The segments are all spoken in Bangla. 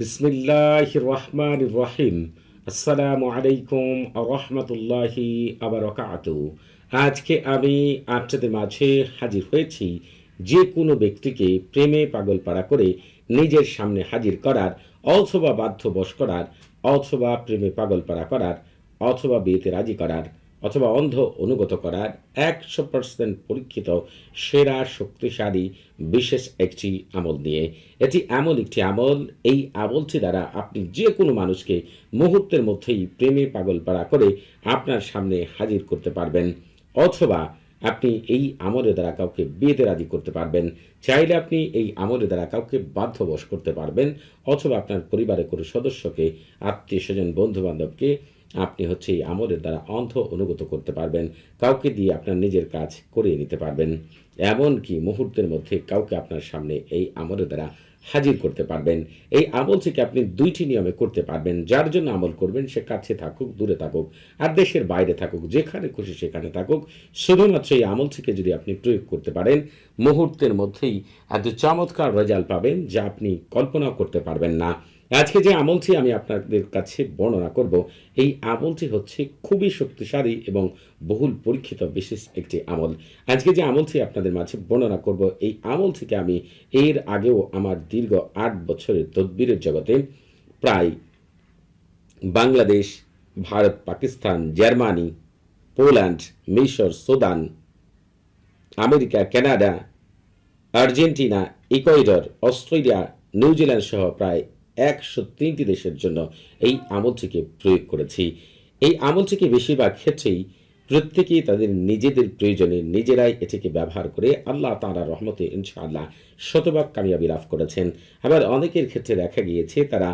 বিসমিল্লাহ রহমান রহিম আসসালামু আলাইকুম রহমতুল্লাহি আবরকাত আজকে আমি আপনাদের মাঝে হাজির হয়েছি যে কোনো ব্যক্তিকে প্রেমে পাগল পাড়া করে নিজের সামনে হাজির করার অথবা বাধ্যবশ করার, অথবা প্রেমে পাগল পাড়া করার, অথবা বিয়েতে রাজি করার অথবা অন্ধ অনুগত করার একশো পার্সেন্ট পরীক্ষিত, সেরা, শক্তিশালী, বিশেষ একটি আমল নিয়ে। এটি এমন একটি আমল, এই আমলটি দ্বারা আপনি যে কোনো মানুষকে মুহূর্তের মধ্যেই প্রেমে পাগল পাড়া করে আপনার সামনে হাজির করতে পারবেন। অথবা আপনি এই আমলের দ্বারা কাউকে বিয়েতে রাজি করতে পারবেন। চাইলে আপনি এই আমলের দ্বারা কাউকে বাধ্যবশ করতে পারবেন। অথবা আপনার পরিবারের কোনো সদস্যকে, আত্মীয় স্বজন বন্ধু বান্ধবকে আপনি হচ্ছে এই আমলের দ্বারা অন্ধ অনুগত করতে পারবেন, কাউকে দিয়ে আপনার নিজের কাজ করিয়ে নিতে পারবেন। এমনকি মুহূর্তের মধ্যে কাউকে আপনার সামনে এই আমলের দ্বারা হাজির করতে পারবেন। এই আমল থেকে আপনি দুইটি নিয়মে করতে পারবেন। যার জন্য আমল করবেন সে কাছে থাকুক, দূরে থাকুক, আর দেশের বাইরে থাকুক, যেখানে খুশি সেখানে থাকুক। শুধুমাত্র এই আমল থেকে যদি আপনি প্রয়োগ করতে পারেন, মুহূর্তের মধ্যেই এত চমৎকার রেজাল্ট পাবেন যা আপনি কল্পনাও করতে পারবেন না। আজকে যে আমলটি আমি আপনাদের কাছে বর্ণনা করব, এই আমলটি হচ্ছে খুবই শক্তিশালী এবং বহুল পরীক্ষিত বিশেষ একটি আমল। আজকে যে আমলটি আপনাদের মাঝে বর্ণনা করব, এই আমল থেকে আমি এর আগেও আমার দীর্ঘ আট বছরের তদবিরের জগতে প্রায় বাংলাদেশ, ভারত, পাকিস্তান, জার্মানি, পোল্যান্ড, মিশর, Sudan, America, Canada, Argentina, Ecuador, Australia, New Zealand সহ প্রায় একশো তিনটি দেশের জন্য এই আমলটিকে প্রয়োগ করেছি। এই আমলটিকে বেশিরভাগ ক্ষেত্রেই প্রত্যেকেই তাদের নিজেদের প্রয়োজনে নিজেরাই এটিকে ব্যবহার করে আল্লাহ তাঁরা রহমতে ইনশাআল্লাহ শতভাগ কামিয়াবি লাভ করেছেন। আবার অনেকের ক্ষেত্রে দেখা গিয়েছে তারা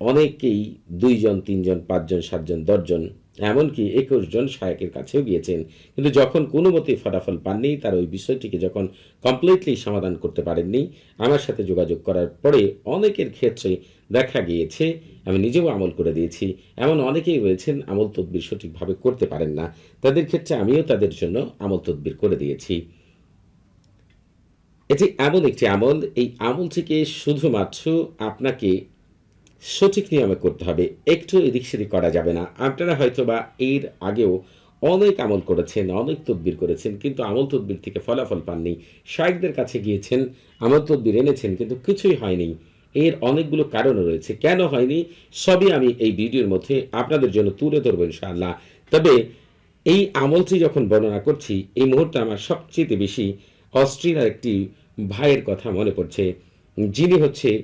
অনেকেই দুইজন, তিনজন, পাঁচজন, সাতজন, দশজন এমনকি একুশ জন শায়কের কাছেও গিয়েছেন। কিন্তু যখন কোনো মতেই ফলাফল পাননি, তার ওই বিষয়টিকে যখন কমপ্লিটলি সমাধান করতে পারেননি, আমার সাথে যোগাযোগ করার পরে অনেকের ক্ষেত্রে দেখা গিয়েছে, আমি নিজেও আমল করে দিয়েছি। এমন অনেকেই রয়েছেন, আমল তদবির সঠিকভাবে করতে পারেন না। তাদের ক্ষেত্রে আমিও তাদের জন্য আমল তদবির করে দিয়েছি। এটি এমন একটি আমল, এই আমল থেকে শুধুমাত্র আপনাকে সঠিক নিয়মে করতে হবে। একটু এদিক সেদিক করা যাবে না। আপনারা হয়তো বা এর আগেও অনেক আমল করেছেন, অনেক তদবির করেছেন, কিন্তু আমল তদবির থেকে ফলাফল পাননি। শায়কদের কাছে গিয়েছেন, আমল তদবির এনেছেন, কিন্তু কিছুই হয়নি। এর অনেকগুলো কারণ রয়েছে। কেন হয়নি? সবই আমি এই ভিডিওর মধ্যে আপনাদের জন্য তুলে ধরব ইনশাআল্লাহ। তবে এই আমলটি যখন বর্ণনা করছি, এই মুহূর্তে আমার সবচেয়ে বেশি অস্ট্রেলিয়ার একটি ভাইয়ের কথা মনে পড়ছে। যিনি হচ্ছে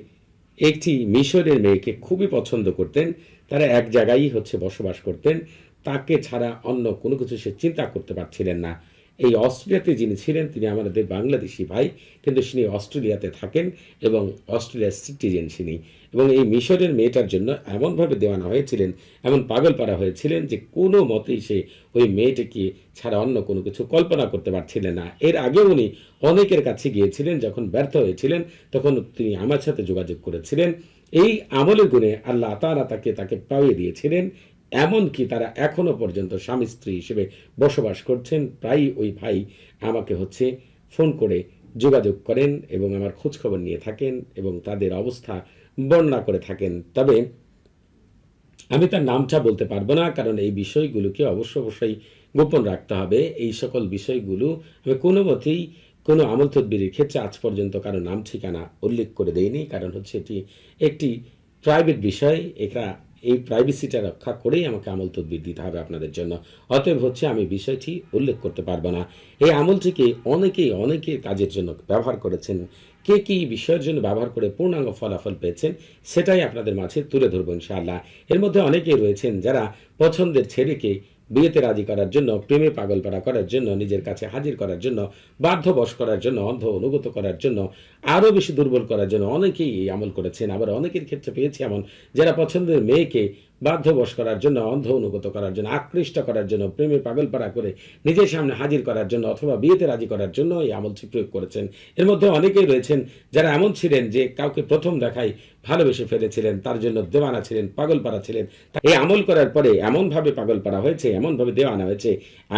একটি মিশরের মেয়েকে খুবই পছন্দ করতেন, তারা এক জায়গায়ই হচ্ছে বসবাস করতেন, তাকে ছাড়া অন্য কোনো কিছু সে চিন্তা করতে পারছিলেন না। এই অস্ট্রেলিয়াতে যিনি ছিলেন, তিনি আমাদের বাংলাদেশি ভাই। কিন্তু তিনি অস্ট্রেলিয়াতে থাকেন এবং অস্ট্রেলিয়ার সিটিজেন তিনি। এবং এই মিশরের মেয়েটার জন্য এমনভাবে দেওয়ানো হয়েছিলেন, এমন পাগল পাড়া হয়েছিলেন যে কোনো মতেই সে ওই মেয়েটিকে ছাড়া অন্য কোনো কিছু কল্পনা করতে পারছিলেন না। এর আগে উনি অনেকের কাছে গিয়েছিলেন, যখন ব্যর্থ হয়েছিলেন, তখন তিনি আমার সাথে যোগাযোগ করেছিলেন। এই আমলের গুণে আল্লাহ তারা তাকে তাকে পাইয়ে দিয়েছিলেন এমনকি তারা এখনও পর্যন্ত স্বামী স্ত্রী হিসেবে বসবাস করছেন। প্রায়ই ওই ভাই আমাকে হচ্ছে ফোন করে যোগাযোগ করেন এবং আমার খোঁজখবর নিয়ে থাকেন এবং তাদের অবস্থা বর্ণনা করে থাকেন। তবে আমি তার নামটা বলতে পারব না, কারণ এই বিষয়গুলোকে অবশ্য অবশ্যই গোপন রাখতে হবে। এই সকল বিষয়গুলো আমি কোনো মতেই কোনো আমল তদবিরের ক্ষেত্রে আজ পর্যন্ত কারও নাম ঠিকানা উল্লেখ করে দেয়নি কারণ হচ্ছে এটি একটি প্রাইভেট বিষয়। এটা এই প্রাইভেসিটা রক্ষা করেই আমাকে আমল তদবির দিতে হবে আপনাদের জন্য। অতএব হচ্ছে আমি বিষয়টি উল্লেখ করতে পারব না। এই আমলটিকে অনেকেই অনেকে কাজের জন্য ব্যবহার করেছেন। কে কি বিষয়ের জন্য ব্যবহার করে পূর্ণাঙ্গ ফলাফল পেয়েছেন, সেটাই আপনাদের মাঝে তুলে ধরবো ইনশাআল্লাহ। এর মধ্যে অনেকেই রয়েছেন যারা পছন্দের ছেলেকে বিয়েতে রাজি করার জন্য, প্রেমে পাগলপাড়া করার জন্য, নিজের কাছে হাজির করার জন্য, বাধ্যবশ করার জন্য, অন্ধ অনুগত করার জন্য, আরও বেশি দুর্বল করার জন্য অনেকেই এই আমল করেছেন। আবার অনেকের ক্ষেত্রে পেয়েছি এমন, যারা পছন্দের মেয়েকে বাধ্যবশ করার জন্য, অন্ধ অনুগত করার জন্য, আকৃষ্ট করার জন্য, প্রেমে পাগলপাড়া করে নিজের সামনে হাজির করার জন্য অথবা বিয়েতে রাজি করার জন্য এই আমলটি প্রয়োগ করেছেন। এর মধ্যে অনেকেই রয়েছেন যারা এমন ছিলেন যে কাউকে প্রথম দেখায় ভালোবেসে ফেলেছিলেন, তার জন্য দেওয়ানা ছিলেন পাগলপাড়া ছিলেন। এই আমল করার পরে এমনভাবে পাগলপাড়া হয়েছে, এমনভাবে দেওয়ানা হয়েছে,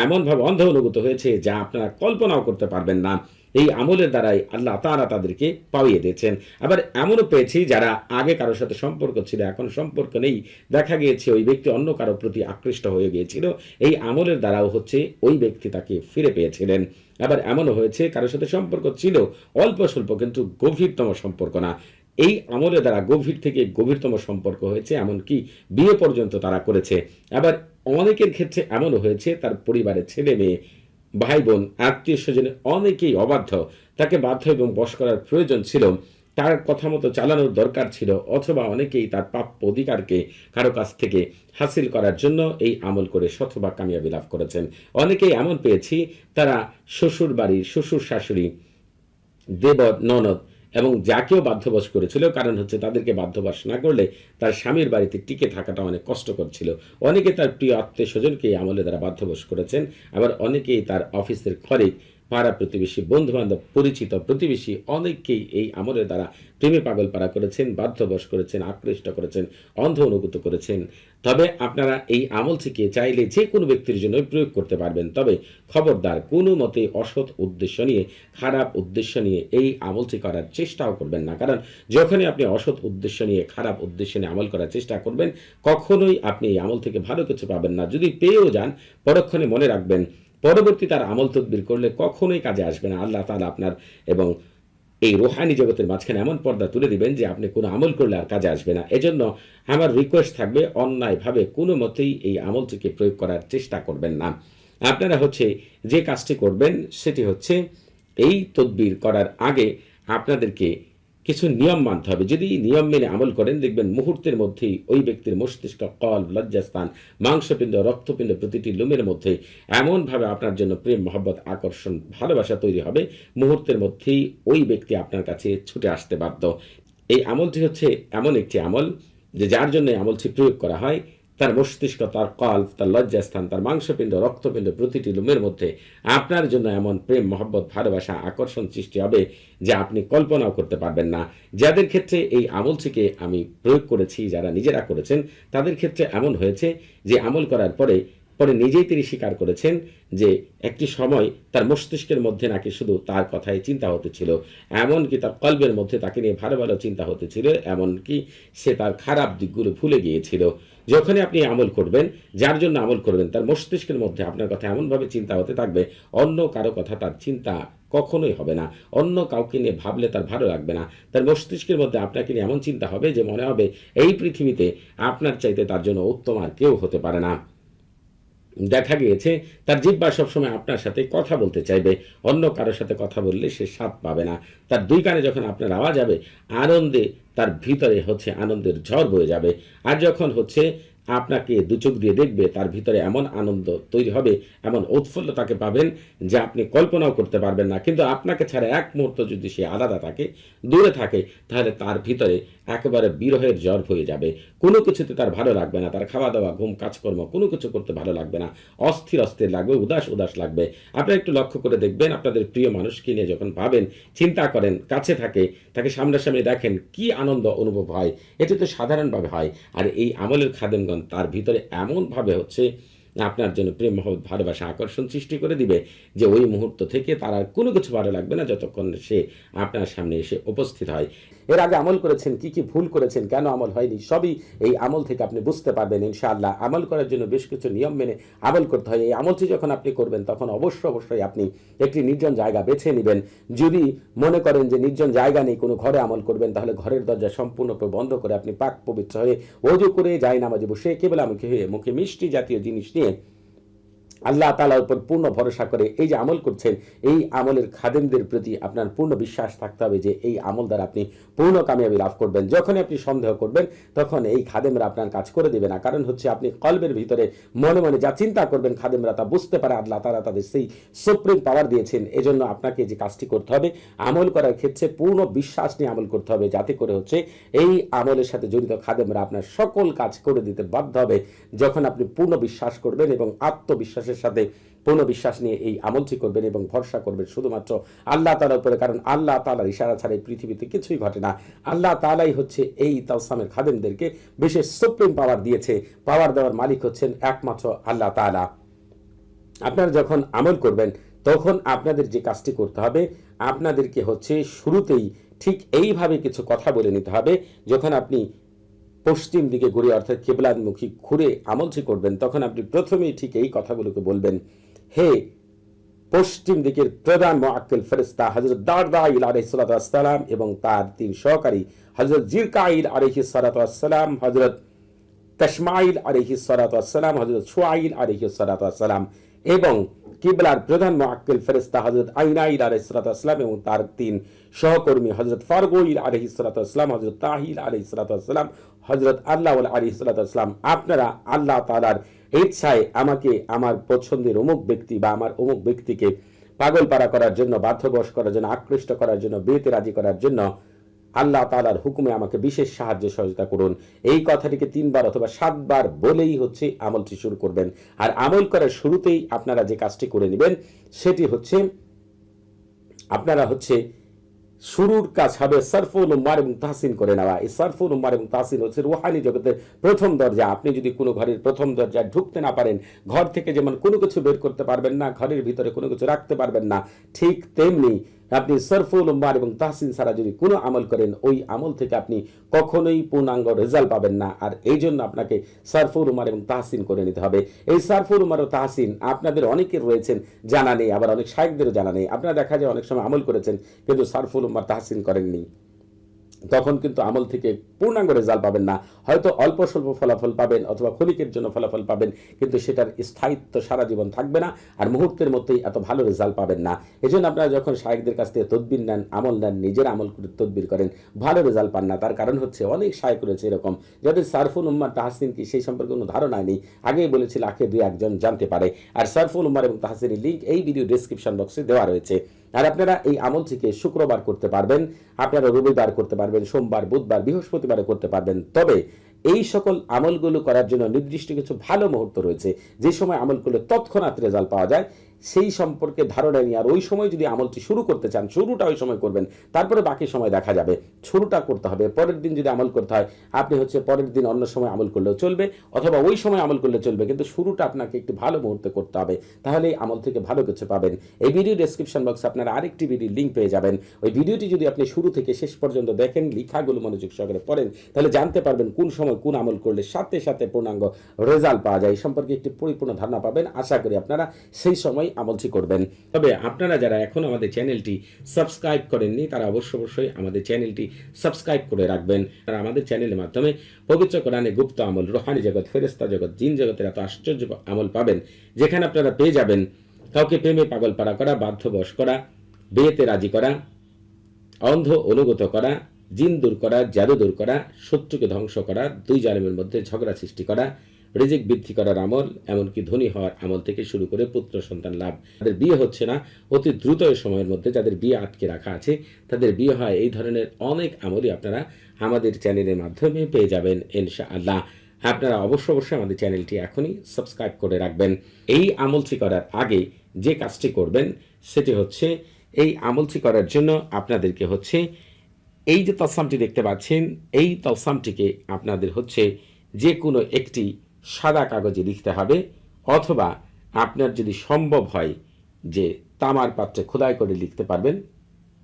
এমনভাবে অন্ধ অনুগত হয়েছে যা আপনারা কল্পনাও করতে পারবেন না। এই আমলের দ্বারাই আল্লাহ তারা তাদেরকে পাইয়ে দিয়েছেন। আবার এমনও পেয়েছি যারা আগে কারোর সাথে সম্পর্ক ছিল, এখন সম্পর্ক নেই। দেখা গিয়েছে ওই ব্যক্তি অন্য কারোর প্রতি আকৃষ্ট হয়ে গিয়েছিল। এই আমলের দ্বারাও হচ্ছে ওই ব্যক্তি তাকে ফিরে পেয়েছিলেন। আবার এমনও হয়েছে, কারোর সাথে সম্পর্ক ছিল, অল্প স্বল্প কিন্তু গভীরতম সম্পর্ক না। এই আমলের দ্বারা গভীর থেকে গভীরতম সম্পর্ক হয়েছে, এমনকি বিয়ে পর্যন্ত তারা করেছে। আবার অনেকের ক্ষেত্রে এমনও হয়েছে, তার পরিবারের ছেলে মেয়ে ভাই বোন আত্মীয় স্বজনে অনেকেই অবাধ্য। তাকে বাধ্য এবং বশ করার প্রয়োজন ছিল। তার কথা মতো চালানোর দরকার ছিল, অথবা অনেকেই তার প্রাপ্য অধিকারকে কারও কাছ থেকে হাসিল করার জন্য এই আমল করে শতভাগ কামিয়াবি লাভ করেছেন। অনেকেই এমন পেয়েছি, তারা শ্বশুর বাড়ি শ্বশুর শাশুড়ি দেবর, ননদ এবং যাকেও বাধ্যবাস করেছিল, কারণ হচ্ছে তাদেরকে বাধ্যবাস না করলে তার স্বামীর বাড়িতে টিকে থাকাটা অনেক কষ্টকর ছিল। অনেকে তার প্রিয় আত্মীয় স্বজনকে আমলে তারা বাধ্যবাস করেছেন, আবার অনেকেই তার অফিসের খরিক পাড়া প্রতিবেশী বন্ধু বান্ধব পরিচিত প্রতিবেশী অনেককেই এই আমলের দ্বারা প্রেমে পাগল পাড়া করেছেন, বাধ্যবশ করেছেন, আকৃষ্ট করেছেন, অন্ধ অনুভূত করেছেন। তবে আপনারা এই আমল থেকে চাইলে যে কোনো ব্যক্তির জন্য প্রয়োগ করতে পারবেন। তবে খবরদার, কোনো মতে অসৎ উদ্দেশ্য নিয়ে, খারাপ উদ্দেশ্য নিয়ে এই আমলটি করার চেষ্টাও করবেন না। কারণ যখনই আপনি অসৎ উদ্দেশ্য নিয়ে, খারাপ উদ্দেশ্য নিয়ে আমল করার চেষ্টা করবেন, কখনোই আপনি এই আমল থেকে ভালো কিছু পাবেন না। যদি পেয়েও যান, পরক্ষণে মনে রাখবেন পরবর্তী তার আমল তদবির করলে কখনোই কাজে আসবে না। আল্লাহ তালা আপনার এবং এই রোহানি জগতের মাঝখানে এমন পর্দা তুলে দিবেন যে আপনি কোনো আমল করলে আর কাজে আসবে না। এজন্য আমার রিকোয়েস্ট থাকবে, অন্যায়ভাবে কোনো মতেই এই আমলটিকে প্রয়োগ করার চেষ্টা করবেন না। আপনারা হচ্ছে যে কাজটি করবেন, সেটি হচ্ছে এই তদবির করার আগে আপনাদেরকে কিছু নিয়ম মানতে হবে। যদি নিয়ম মেনে আমল করেন, দেখবেন মুহূর্তের মধ্যেই ওই ব্যক্তির মস্তিষ্ক, কল, লজ্জাস্থান, মাংসপিণ্ড, রক্তপিণ্ড প্রতিটি লোমের মধ্যে এমনভাবে আপনার জন্য প্রেম, মহব্বত, আকর্ষণ, ভালোবাসা তৈরি হবে। মুহূর্তের মধ্যেই ওই ব্যক্তি আপনার কাছে ছুটে আসতে বাধ্য। এই আমলটি হচ্ছে এমন একটি আমল যে যার জন্য আমলটি প্রয়োগ করা হয়। তার মস্তিষ্ক, তার কল্প তার লজ্জাস্থান, তার মাংসপিণ্ড, রক্তপিণ্ড, প্রতিটি লোমের মধ্যে আপনার জন্য এমন প্রেম, মহব্বত, ভালোবাসা, আকর্ষণ সৃষ্টি হবে যে আপনি কল্পনাও করতে পারবেন না। যাদের ক্ষেত্রে এই আমলটিকে আমি প্রয়োগ করেছি, যারা নিজেরা করেছেন, তাদের ক্ষেত্রে এমন হয়েছে যে আমল করার পরে পরে নিজেই তিনি স্বীকার করেছেন যে একটি সময় তার মস্তিষ্কের মধ্যে নাকি শুধু তার কথাই চিন্তা হতে হতেছিল এমনকি তার কল্পের মধ্যে তাকে নিয়ে ভালো ভালো চিন্তা হতে হতেছিল এমনকি সে তার খারাপ দিকগুলো ভুলে গিয়েছিল। যখনই আপনি আমল করবেন, যার জন্য আমল করবেন, তার মস্তিষ্কের মধ্যে আপনার কথা এমনভাবে চিন্তা হতে থাকবে, অন্য কারও কথা তার চিন্তা কখনোই হবে না, অন্য কাউকে নিয়ে ভাবলে তার ভালো লাগবে না। তার মস্তিষ্কের মধ্যে আপনাকে নিয়ে এমন চিন্তা হবে যে মনে হবে, এই পৃথিবীতে আপনার চাইতে তার জন্য উত্তম আর কেউ হতে পারে না। দেখা গিয়েছে, তার জিব্বা সবসময় আপনার সাথে কথা বলতে চাইবে। অন্য কারোর সাথে কথা বললে সে স্বাদ পাবে না। তার দুই কানে যখন আপনার আওয়াজ হবে আনন্দে তার ভিতরে হচ্ছে আনন্দের ঝড় বয়ে যাবে। আর যখন হচ্ছে আপনাকে দু চোখ দিয়ে দেখবে, তার ভিতরে এমন আনন্দ তৈরি হবে, এমন উৎফুল্ল তাকে পাবেন যে আপনি কল্পনাও করতে পারবেন না। কিন্তু আপনাকে ছাড়া এক মুহূর্ত যদি সে আলাদা থাকে, দূরে থাকে, তাহলে তার ভিতরে একেবারে বিরহের জ্বর হয়ে যাবে। কোনো কিছুতে তার ভালো লাগবে না। তার খাওয়া দাওয়া ঘুম, কাজকর্ম, কোনো কিছু করতে ভালো লাগবে না। অস্থির অস্থির লাগবে, উদাস উদাস লাগবে। আপনি একটু লক্ষ্য করে দেখবেন, আপনাদের প্রিয় মানুষকে নিয়ে যখন ভাবেন, চিন্তা করেন, কাছে থাকে, তাকে সামনাসামনি দেখেন, কি আনন্দ অনুভব হয়? এটি তো সাধারণভাবে হয়। আর এই আমলের খাদেমগণ তার ভিতরে এমনভাবে হচ্ছে আপনার জন্য প্রেম ভালোবাসা আকর্ষণ সৃষ্টি করে দিবে যে ওই মুহূর্ত থেকে তার আর কোনো কিছু ভালো লাগবে না যতক্ষণ সে আপনার সামনে এসে উপস্থিত হয়। এর আগে আমল করেছেন, কি কি ভুল করেছেন, কেন আমল হয়নি, সবই এই আমল থেকে আপনি বুঝতে পারবেন ইনশাআল্লাহ। আমল করার জন্য বেশ কিছু নিয়ম মেনে আমল করতে হয়। এই আমলটি যখন আপনি করবেন, তখন অবশ্যই অবশ্যই আপনি একটি নির্জন জায়গা বেছে নেবেন। যদি মনে করেন যে নির্জন জায়গা নেই, কোনো ঘরে আমল করবেন, তাহলে ঘরের দরজা সম্পূর্ণরূপে বন্ধ করে আপনি পাক পবিত্র হয়ে অজু করে যাই নামাজে বসে কেবল মুখে হয়ে মুখে মিষ্টি জাতীয় জিনিস নিয়ে quê? আল্লাহ তালার উপর পূর্ণ ভরসা করে এই যে আমল করছেন, এই আমলের খাদেমদের প্রতি আপনার পূর্ণ বিশ্বাস থাকতে হবে যে এই আমল দ্বারা আপনি পূর্ণ কামিয়াবি লাভ করবেন। যখনই আপনি সন্দেহ করবেন, তখন এই খাদেমরা আপনার কাজ করে দেবে না। কারণ হচ্ছে আপনি কলবের ভিতরে মনে মনে যা চিন্তা করবেন খাদেমরা তা বুঝতে পারে, আল্লাহ তারা তাদের সেই সুপ্রিম পাওয়ার দিয়েছেন। এজন্য আপনাকে যে কাজটি করতে হবে, আমল করার ক্ষেত্রে পূর্ণ বিশ্বাস নিয়ে আমল করতে হবে, যাতে করে হচ্ছে এই আমলের সাথে জড়িত খাদেমরা আপনার সকল কাজ করে দিতে বাধ্য হবে। যখন আপনি পূর্ণ বিশ্বাস করবেন এবং আত্মবিশ্বাসের সাথে পূর্ণ বিশ্বাস নিয়ে এই আমলটি করবেন এবং ভরসা করবেন শুধুমাত্র আল্লাহ তালার উপরে, কারণ আল্লাহ তালার ইশারা ছাড়া পৃথিবীতে কিছুই ঘটে না। আল্লাহ তালাই হচ্ছে এই তালসামের খাদেমদেরকে বিশেষ সুপ্রিম পাওয়ার দিয়েছে। পাওয়ার দেওয়ার মালিক হচ্ছেন একমাত্র আল্লাহ তালা আপনারা যখন আমল করবেন, তখন আপনাদের যে কাজটি করতে হবে, আপনাদেরকে হচ্ছে শুরুতেই ঠিক এইভাবে কিছু কথা বলে নিতে হবে, যখন আপনি পশ্চিম দিকে ঘুরে, অর্থাৎ কেবলানমুখী ঘুরে আমলটি করবেন, তখন আপনি প্রথমেই ঠিক এই কথাগুলোকে বলবেন, হে পশ্চিম দিকের প্রধান মোয়াক্কেল ফেরেস্তা হজরত দারদাইল আলহিসাল্লাম এবং তার তিন সহকারী হজরত জিরকাইল আলহিসাল্লাম হজরত তসমাইল আলহি সালাতাম হজরত সোয়াইল আলহি সালাতাম এবং কিবলার প্রধান মোয়াক্কেল ফেরেস্তা হজরত আইনাইল আলহিসাম এবং তার তিন সহকর্মী হজরত ফারগোইল আলহি সালাতাম হজরত তাহিল আলহি সালাতাম হজরত আল্লাহ আলহি সালাতাম আপনারা আল্লাহ তালার ইচ্ছায় আমাকে, আমার পছন্দের অমুক ব্যক্তি বা আমার অমুক ব্যক্তিকে পাগল পাড়া করার জন্য, বাধ্যবশ করার জন্য, আকৃষ্ট করার জন্য বিয়েতে রাজি করার জন্য আল্লাহ তালার হুকুমে আমাকে বিশেষ সাহায্য সহযোগিতা করুন। এই কথাটিকে তিনবার অথবা সাতবার বলেই হচ্ছে আমলটি শুরু করবেন। আর আমল করার শুরুতেই আপনারা যে কাজটি করে নেবেন, সেটি হচ্ছে, আপনারা হচ্ছে শুরুর কাজ হবে সরফুল উম্মার এবং তাহসিন করে নেওয়া। এই সরফুল উম্মার এবং তাহসিন হচ্ছে রুহানি জগতের প্রথম দরজা। আপনি যদি কোনো ঘরের প্রথম দরজায় ঢুকতে না পারেন, ঘর থেকে যেমন কোনো কিছু বের করতে পারবেন না, ঘরের ভিতরে কোনো কিছু রাখতে পারবেন না, ঠিক তেমনি আপনি সরফুল উম্বার এবং তাহসিন ছাড়া যদি কোনো আমল করেন, ওই আমল থেকে আপনি কখনোই পূর্ণাঙ্গ রেজাল্ট পাবেন না। আর এই জন্য আপনাকে সরফুল উমার এবং তাহসিন করে নিতে হবে। এই সরফুল উমার ও তাহসিন আপনাদের অনেকে রয়েছেন জানা নেই, আবার অনেক শাহেকদেরও জানা নেই। আপনারা দেখা যায় অনেক সময় আমল করেছেন, কিন্তু সরফুল উমার তাহসিন করেননি। তখন কিন্তু আমল থেকে পূর্ণাঙ্গ রেজাল্ট পাবেন না। হয়তো অল্প স্বল্প ফলাফল পাবেন অথবা ক্ষণিকের জন্য ফলাফল পাবেন, কিন্তু সেটার স্থায়িত্ব সারা জীবন থাকবে না আর মুহূর্তের মধ্যেই এত ভালো রেজাল্ট পাবেন না। এই জন্য আপনারা যখন শাহেকদের কাছ থেকে তদবির নেন, আমল নেন, নিজের আমল করে তদবির করেন, ভালো রেজাল্ট পান না। তার কারণ হচ্ছে অনেক শাহেক রয়েছে এরকম, যাদের সারফুল উম্মার তাহসিন কি সেই সম্পর্কে কোনো ধারণা নেই। আগেই বলেছিল আখে দুই একজন জানতে পারে। আর সারফুল উম্মার এবং তাহসিনের লিঙ্ক এই ভিডিও ডিসক্রিপশন বক্সে দেওয়া রয়েছে। আর আপনারা এই আমল থেকে শুক্রবার করতে পারবেন। আপনারা রবিবার করতে পারবেন, সোমবার, বুধবার, বৃহস্পতিবার করতে পারবেন। তবে এই সকল আমলগুলো করার জন্য নির্দিষ্ট কিছু ভালো মুহূর্ত রয়েছে। যে সময় আমলগুলো তৎক্ষণাৎ রেজাল্ট পাওয়া যায় সেই সম্পর্কে ধারণা নিয়ে আর ওই সময় যদি আমলটি শুরু করতে চান, শুরুটা ওই সময় করবেন। তারপরে বাকি সময় দেখা যাবে। শুরুটা করতে হবে। পরের দিন যদি আমল করতে হয়, আপনি হচ্ছে পরের দিন অন্য সময় আমল করলেও চলবে অথবা ওই সময় আমল করলে চলবে, কিন্তু শুরুটা আপনাকে একটি ভালো মুহূর্তে করতে হবে। তাহলে আমল থেকে ভালো কিছু পাবেন। এই ভিডিও ডেসক্রিপশন বক্সে আপনারা আরেকটি ভিডিও লিঙ্ক পেয়ে যাবেন। ওই ভিডিওটি যদি আপনি শুরু থেকে শেষ পর্যন্ত দেখেন, লেখাগুলো মনোযোগ সহকারে পড়েন, তাহলে জানতে পারবেন কোন সময় কোন আমল করলে সাথে সাথে পূর্ণাঙ্গ রেজাল্ট পাওয়া যায়। এই সম্পর্কে একটি পরিপূর্ণ ধারণা পাবেন। আশা করি আপনারা সেই সময় আমলটি করবেন। তবে আপনারা যারা এখন আমাদের চ্যানেলটি সাবস্ক্রাইব করেননি, তারা অবশ্য অবশ্যই আমাদের চ্যানেলটি সাবস্ক্রাইব করে রাখবেন। আর আমাদের চ্যানেলের মাধ্যমে পবিত্র কোরআনে গুপ্ত আমল, রোহানি জগৎ ফেরেস্তা জগৎ, জিন জগতের এত আশ্চর্য আমল পাবেন, যেখানে আপনারা পেয়ে যাবেন কাউকে প্রেমে পাগল পাড়া করা বাধ্যবশ করা, বিয়েতে রাজি করা, অন্ধ অনুগত করা, জিন দূর করা, জাদু দূর করা, শত্রুকে ধ্বংস করা, দুই জালেমের মধ্যে ঝগড়া সৃষ্টি করা রিজিক বৃদ্ধি করার আমল, এমনকি ধনী হওয়ার আমল থেকে শুরু করে পুত্র সন্তান লাভ। তাদের বিয়ে হচ্ছে না, অতি দ্রুত সময়ের মধ্যে যাদের বিয়ে আটকে রাখা আছে, তাদের বিয়ে হয়। এই ধরনের অনেক আমলই আপনারা আমাদের চ্যানেলের মাধ্যমে পেয়ে যাবেন ইনশা আল্লাহ আপনারা অবশ্য অবশ্যই আমাদের চ্যানেলটি এখনই সাবস্ক্রাইব করে রাখবেন। এই আমলটি করার আগে যে কাজটি করবেন, সেটি হচ্ছে এই আমলটি করার জন্য আপনাদেরকে হচ্ছে এই যে তসামটি দেখতে পাচ্ছেন, এই তসামটিকে আপনাদের হচ্ছে যে কোনো একটি সাদা কাগজে লিখতে হবে, অথবা আপনার যদি সম্ভব হয় যে তামার পাত্রে খোদাই করে লিখতে পারবেন,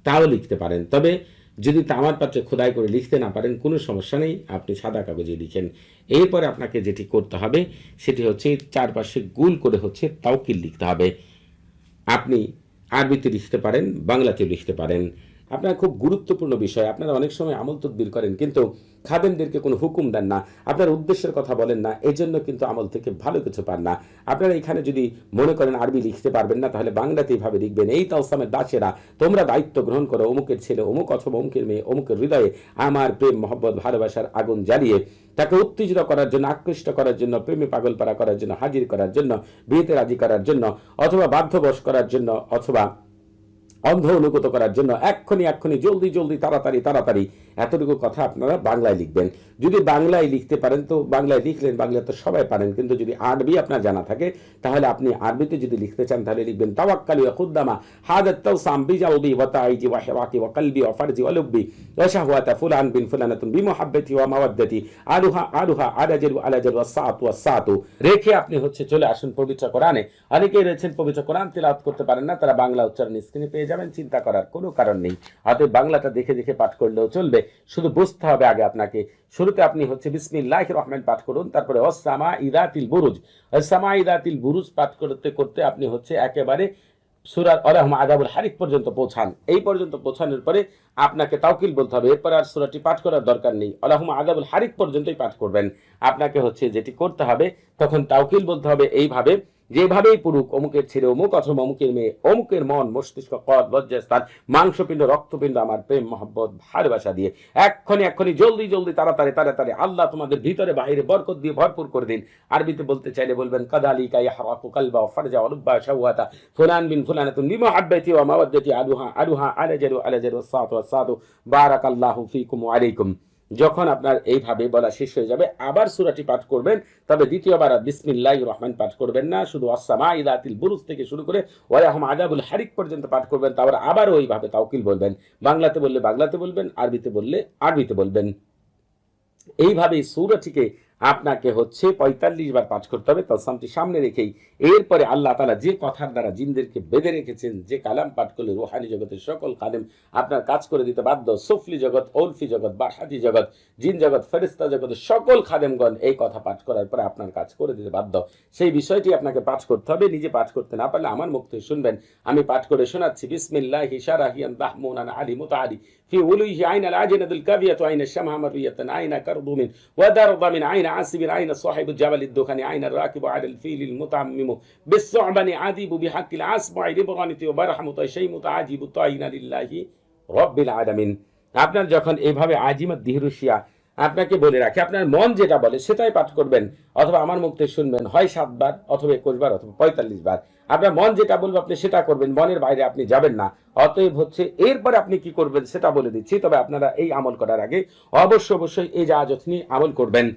তাও লিখতে পারেন। তবে যদি তামার পাত্রে খোদাই করে লিখতে না পারেন, কোনো সমস্যা নেই, আপনি সাদা কাগজে লিখেন। এরপরে আপনাকে যেটি করতে হবে, সেটি হচ্ছে চারপাশে গুল করে হচ্ছে তাওকিল লিখতে হবে। আপনি আরবিতে লিখতে পারেন বাংলাতে লিখতে পারেন। আপনার খুব গুরুত্বপূর্ণ বিষয়, আপনারা অনেক সময় আমল তদবির করেন, কিন্তু খাদেমদেরকে কোনো হুকুম দেন না, আপনার উদ্দেশ্যের কথা বলেন না এই জন্য কিন্তু আমল থেকে ভালো কিছু পান না। আপনারা এখানে যদি মনে করেন আরবি লিখতে পারবেন না, তাহলে বাংলাতে এইভাবে লিখবেন, এই তাওসামের দাসেরা, তোমরা দায়িত্ব গ্রহণ করো, অমুকের ছেলে, অমুক অথবা অমুকের মেয়ে, অমুকের হৃদয়ে আমার প্রেম, মহব্বত, ভালোবাসার আগুন জ্বালিয়ে তাকে উত্তেজিত করার জন্য, আকৃষ্ট করার জন্য, প্রেমে পাগল পাড়া করার জন্য, হাজির করার জন্য, বিয়েতে রাজি করার জন্য, অথবা বাধ্যবশ করার জন্য, অথবা অন্ধ অনুগত করার জন্য এক্ষুনি এক্ষুনি, জলদি জলদি, তাড়াতাড়ি তাড়াতাড়ি এতটুকু কথা আপনারা বাংলায় লিখবেন। যদি বাংলায় লিখতে পারেন, তো বাংলায় লিখলেন, বাংলায় তো সবাই পারেন। কিন্তু যদি আরবি আপনার জানা থাকে, তাহলে আপনি আরবিতে যদি লিখতে চান, তাহলে লিখবেন, তাওয়াক্কালি শাহওয়াতা ফুলান বিন ফুলানাতুন বিমুহাব্বতি ওয়া মাওয়াদ্দাতি আলুহা আলুহা আলাজাল ওয়া ওয়া ওয়া রেখে আপনি হচ্ছে চলে আসুন পবিত্র কোরআনে। অনেকেই রয়েছেন পবিত্র কোরআন তেলাওয়াত করতে পারেন না, তারা বাংলা উচ্চারণ স্ক্রিনে পেয়ে যাবেন চিন্তা করার কোনো কারণ নেই। অতএব বাংলাটা দেখে দেখে পাঠ করলেও চলবে। শুধু বুঝতে হবে আগে আপনাকে। শুরুতে আপনি হচ্ছে বিসমিল্লাহ রহমান পাঠ করুন, তারপরে অসামা ইদাতিল বুরুজ। অসামা ইদাতিল বুরুজ পাঠ করতে করতে আপনি হচ্ছে একেবারে সুরাত আলহম আদাবুল হারিক পর্যন্ত পৌঁছান। এই পর্যন্ত পৌঁছানোর পরে আপনাকে তাওকিল বলতে হবে। এরপরে আর সুরাটি পাঠ করার দরকার নেই। আলহম আদাবুল হারিক পর্যন্তই পাঠ করবেন। আপনাকে হচ্ছে যেটি করতে হবে, তখন তাওকিল বলতে হবে এইভাবে যেভাবেই পুরুক অমুকের ছেলে অমুক, অথবা অমুকের মেয়ে, অমুকের মন, মস্তিষ্ক, কদ লজ্জাস্থান মাংসপিণ্ড, রক্তপিণ্ড, আমার প্রেম, মহব্বত, ভালোবাসা দিয়ে এক্ষণি এক্ষণি জলদি জলদি, তাড়াতাড়ি তাড়াতাড়ি আল্লাহ তোমাদের ভিতরে বাইরে বরকত দিয়ে ভরপুর করে দিন। আরবিতে বলতে চাইলে বলবেন কাদালি কাই হারাকু কালবা ফারজা অলুব্বা শাওয়াতা। ফুলান বিন ফুলানাতুন বিমা হাব্বাতি ওয়া মাওয়াদ্দাতি আলুহা আলুহা আলাজারু আলাজারু, সাতু সাতু। বারাকাল্লাহু ফিকুম ওয়া আলাইকুম। যখন আপনার এইভাবে বলা শেষ হয়ে যাবে, আবার সুরাটি পাঠ করবেন, তবে দ্বিতীয়বার বিসমিল্লাহ রহমান পাঠ করবেন না, শুধু আসামা ইদাতিল বুরুজ থেকে শুরু করে ওয়ালাহম আদাবুল হারিক পর্যন্ত পাঠ করবেন, তারপর আবার ওইভাবে তাওকিল বলবেন। বাংলাতে বললে বাংলাতে বলবেন, আরবিতে বললে আরবিতে বলবেন। এইভাবে সুরাটিকে আপনাকে হচ্ছে পঁয়তাল্লিশ বার পাঠ করতে হবে তসামটি সামনে রেখেই। এরপরে আল্লাহ তালা যে কথার দ্বারা জিনদেরকে বেঁধে রেখেছেন, যে কালাম পাঠ করলে রুহানি জগতের সকল কালেম আপনার কাজ করে দিতে বাধ্য, সুফলি জগৎ, ওলফি জগৎ বাসাদি জগৎ, জিন জগৎ ফেরিস্তা জগতের সকল খাদেমগণ এই কথা পাঠ করার পরে আপনার কাজ করে দিতে বাধ্য। সেই বিষয়টি আপনাকে পাঠ করতে হবে, নিজে পাঠ করতে না পারলে আমার মুখ থেকে শুনবেন। আমি পাঠ করে শোনাচ্ছি, বিসমিল্লাহ হিসারাহিয়ান দাহমুনান আলী মুতাআলি في وليه عين العجنة الكافية عين الشمع مرية عين كرضم ودرض من عين عاسب عين صاحب الجبل الدخن عين الراكب على الفيل المتعمم بالثعبن عذيب بحق العسبع لبرانة وبرحم طيشي متعجب طاين لله رب العالمين আপনার যখন এইভাবে আজিমত দিহরুশিয়া আপনাকে বলে রাখি, আপনার মন যেটা বলে সেটাই পাঠ করবেন। অথবা আমার থেকে শুনবেন, হয় সাতবার অথবা একুশ বার, অথবা পঁয়তাল্লিশ বার। আপনার মন যেটা বলবে আপনি সেটা করবেন, মনের বাইরে আপনি যাবেন না। অতএব হচ্ছে এরপরে আপনি কি করবেন সেটা বলে দিচ্ছি, তবে আপনারা এই আমল করার আগে অবশ্য অবশ্যই এই নিয়ে আমল করবেন।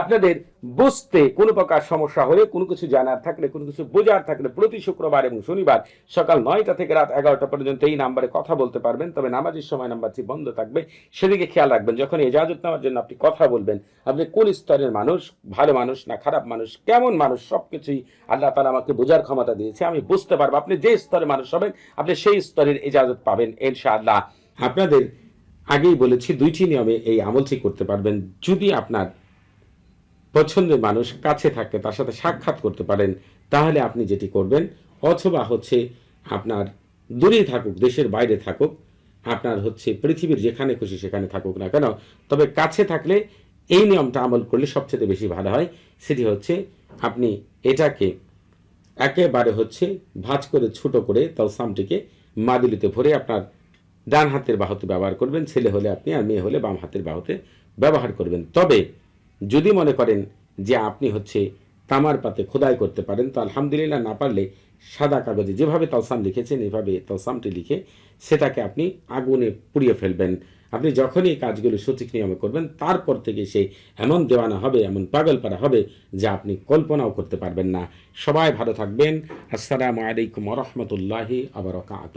আপনাদের বুঝতে কোনো প্রকার সমস্যা হলে, কোনো কিছু জানার থাকলে, কোনো কিছু বোঝার থাকলে প্রতি শুক্রবার এবং শনিবার সকাল নয়টা থেকে রাত এগারোটা পর্যন্ত এই নাম্বারে কথা বলতে পারবেন। তবে নামাজের সময় নাম্বারটি বন্ধ থাকবে। সেদিকে খেয়াল রাখবেন, যখন এজাজত নেওয়ার জন্য আপনি কথা বলবেন, আপনি কোন স্তরের মানুষ, ভালো মানুষ না খারাপ মানুষ, কেমন মানুষ সব কিছুই আল্লাহ তালা আমাকে বোঝার ক্ষমতা দিয়েছে। আমি বুঝতে পারব আপনি যে স্তরের মানুষ হবেন, আপনি সেই স্তরের এজাজত পাবেন ইনশাআল্লাহ। আপনাদের আগেই বলেছি, দুইটি নিয়মে এই আমলটি করতে পারবেন। যদি আপনার পছন্দের মানুষ কাছে থাকতে তার সাথে সাক্ষাৎ করতে পারেন, তাহলে আপনি যেটি করবেন, অথবা হচ্ছে আপনার দূরেই থাকুক, দেশের বাইরে থাকুক, আপনার হচ্ছে পৃথিবীর যেখানে খুশি সেখানে থাকুক না কেন, তবে কাছে থাকলে এই নিয়মটা আমল করলে সবচেয়ে বেশি ভালো হয়, সেটি হচ্ছে আপনি এটাকে একেবারে হচ্ছে ভাঁজ করে, ছোট করে তালসামটিকে মাদুলিতে ভরে আপনার ডান হাতের বাহুতে ব্যবহার করবেন, ছেলে হলে আপনি আর মেয়ে হলে বাম হাতের বাহুতে ব্যবহার করবেন। তবে যদি মনে করেন যে আপনি হচ্ছে তামার পাতে খোদাই করতে পারেন, তো আলহামদুলিল্লাহ না পারলে সাদা কাগজে যেভাবে তালসাম লিখেছেন, এভাবে তালসামটি লিখে সেটাকে আপনি আগুনে পুড়িয়ে ফেলবেন। আপনি যখনই কাজগুলো সঠিক নিয়মে করবেন, তারপর থেকে সে এমন দেওয়ানা হবে, এমন পাগল পারা হবে যা আপনি কল্পনাও করতে পারবেন না। সবাই ভালো থাকবেন। আসসালামু আলাইকুম রহমতুল্লাহি আবরকাত